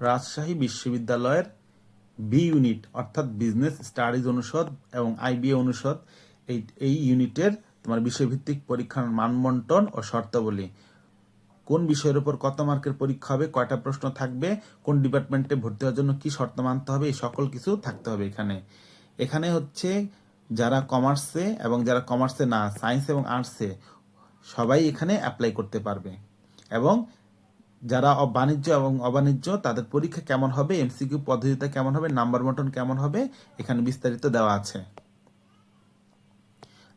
রাজশাহী বিশ্ববিদ্যালয়ের B unit, অর্থাৎ business studies অনুষদ এবং আইবিএ অনুষদ, এই এই ইউনিটের তোমার বিষয়ভিত্তিক পরীক্ষার মানবন্টন ও শর্তাবলী। কোন বিষয়ের উপর কত মার্কের পরীক্ষা হবে, কয়টা প্রশ্ন থাকবে, কোন ডিপার্টমেন্টে ভর্তি হওয়ার জন্য কি শর্ত মানতে হবে, এই সকল কিছু থাকতে হবে এখানে। এখানে হচ্ছে যারা কমার্সে এবং যারা কমার্সে না, সায়েন্স এবং আর্টসে, সবাই এখানে অ্যাপ্লাই করতে পারবে। এবং যারা বাণিজ্য এবং অবাণিজ্য, তাদের পরীক্ষা কেমন হবে এমসিকিউ পদ্ধতিতে কেমন হবে নাম্বার বন্টন কেমন হবে, এখানে বিস্তারিত দেওয়া আছে।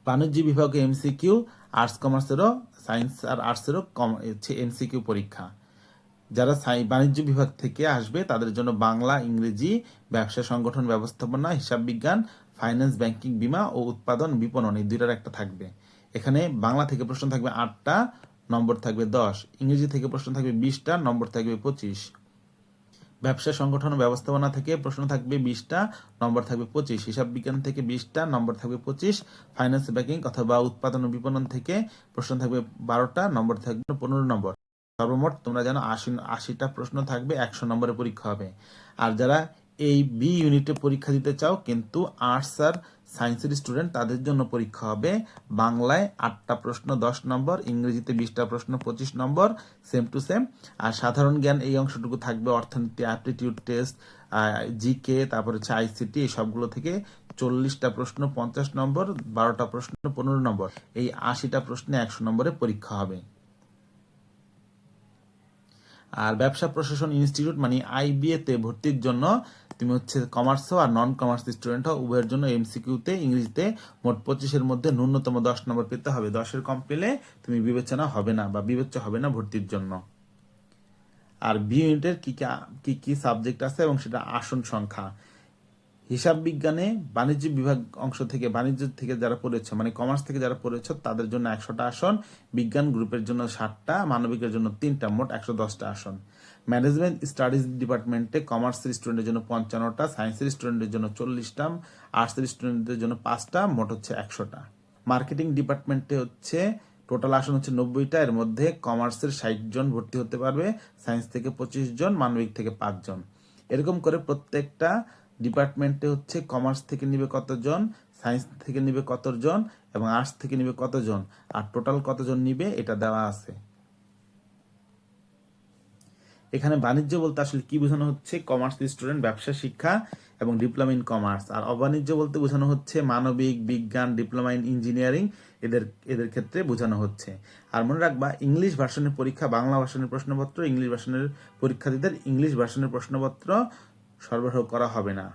বাণিজ্য বিভাগে এমসিকিউ আর্টস কমার্সেরও সায়েন্স আর আর্টসেরও কম হচ্ছে এমসিকিউ পরীক্ষা। যারা বাণিজ্য বিভাগ থেকে আসবে, তাদের জন্য বাংলা, ইংরেজি, ব্যবসা সংগঠন, ব্যবস্থাপনা, হিসাব বিজ্ঞান ফাইন্যান্স ব্যাংকিং বীমা ও উৎপাদন, বিপণন, এই দুইটার একটা থাকবে। এখানে বাংলা থেকে প্রশ্ন থাকবে আটটা নম্বর থাকবে দশ, ইংরেজি থেকে প্রশ্ন থাকবে বিশটা, নম্বর থাকবে পঁচিশ। ব্যবসা, সংগঠন ও ব্যবস্থাপনা থেকে প্রশ্ন থাকবে বিশটা, নম্বর থাকবে পঁচিশ। হিসাব বিজ্ঞান থেকে বিশটা, নম্বর থাকবে পঁচিশ। ফাইন্যান্স ব্যাংকিং অথবা উৎপাদন ও বিপণন থেকে প্রশ্ন থাকবে বারোটা, নম্বর থাকবে পনেরো নম্বর। সর্বমোট তোমরা জানো আশি, আশিটা প্রশ্ন থাকবে, একশো নম্বরের পরীক্ষা হবে। আর যারা এই বি ইউনিটে পরীক্ষা দিতে চাও, কিন্তু আর্টস আর সায়েন্সের স্টুডেন্ট তাদের জন্য পরীক্ষা হবে। বাংলায় আটটা প্রশ্ন, দশ নম্বর, ইংরেজিতে বিশটা প্রশ্ন, পঁচিশ নম্বর সেম টু সেম আর সাধারণ জ্ঞান এই অংশটুকু থাকবে, অর্থনীতি অ্যাপটিটিউড টেস্ট জিকে তারপর হচ্ছে আইসিটি এই সবগুলো থেকে চল্লিশটা প্রশ্ন, পঞ্চাশ নম্বর, বারোটা প্রশ্ন, পনেরো নম্বর। এই আশিটা প্রশ্নে একশো নম্বরে পরীক্ষা হবে। আর ব্যবসা প্রশাসন ইনস্টিটিউট মানে আইবিএ তে ভর্তির জন্য তুমি হচ্ছে কমার্স আর নন কমার্স স্টুডেন্ট হও, উভয়ের জন্য এমসিকিউতে ইংরেজিতে মোট পঁচিশের মধ্যে ন্যূনতম দশ নম্বর পেতে হবে। দশের কম পেলে তুমি বিবেচনা হবে না বা বিবেচ্য হবে না ভর্তির জন্য। আর বি ইউনিটের কি কি সাবজেক্ট আছে এবং সেটা আসন সংখ্যা? হিসাব বিজ্ঞানে বাণিজ্য বিভাগ অংশ থেকে, বাণিজ্য থেকে যারা পড়েছে মানে কমার্স থেকে যারা পড়েছে, তাদের জন্য একশোটা আসন, বিজ্ঞান গ্রুপের জন্য ষাটটা, মানবিকের জন্য তিনটা, মোট একশো দশটা আসন। ম্যানেজমেন্ট স্টাডিজ ডিপার্টমেন্টে কমার্সের স্টুডেন্টের জন্য পঞ্চান্নটা সায়েন্সের স্টুডেন্টের জন্য চল্লিশটা আর্টসের স্টুডেন্টদের জন্য পাঁচটা, মোট হচ্ছে একশোটা। মার্কেটিং ডিপার্টমেন্টে হচ্ছে টোটাল আসন হচ্ছে নব্বইটা, এর মধ্যে কমার্সের ষাট জন ভর্তি হতে পারবে সায়েন্স থেকে পঁচিশ জন, মানবিক থেকে পাঁচজন এরকম করে প্রত্যেকটা ডিপার্টমেন্টে হচ্ছে কমার্স থেকে নিবে কতজন, সায়েন্স থেকে নিবে কতজন এবং আর্টস থেকে নিবে কতজন, আর টোটাল কতজন নিবে এটা দেওয়া আছে। এখানে বাণিজ্য বলতে আসলে কি বোঝানো হচ্ছে? কমার্স স্টুডেন্ট, ব্যবসা, শিক্ষা এবং ডিপ্লোমা ইন কমার্স। আর অবাণিজ্য বলতে বোঝানো হচ্ছে মানবিক, বিজ্ঞান, ডিপ্লোমা ইন ইঞ্জিনিয়ারিং এদের এদের ক্ষেত্রে বোঝানো হচ্ছে। আর মনে রাখবা, ইংলিশ ভার্সনের পরীক্ষা, বাংলা ভার্সনের প্রশ্নপত্র, ইংলিশ ভার্সনের পরীক্ষার্থীদের ইংলিশ ভার্সনের প্রশ্নপত্র সরবরাহ করা হবে না।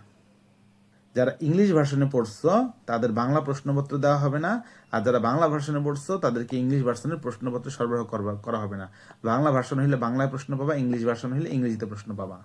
যারা ইংলিশ ভার্সনে পড়ছো, তাদের বাংলা প্রশ্নপত্র দেওয়া হবে না। আর যারা বাংলা ভার্সনে পড়ছো, তাদেরকে ইংলিশ ভার্সনের প্রশ্নপত্র সরবরাহ করা হবে না। বাংলা ভার্সন হলে বাংলায় প্রশ্ন পাবা, ইংলিশ ভার্সন হলে ইংরেজিতে প্রশ্ন পাবা।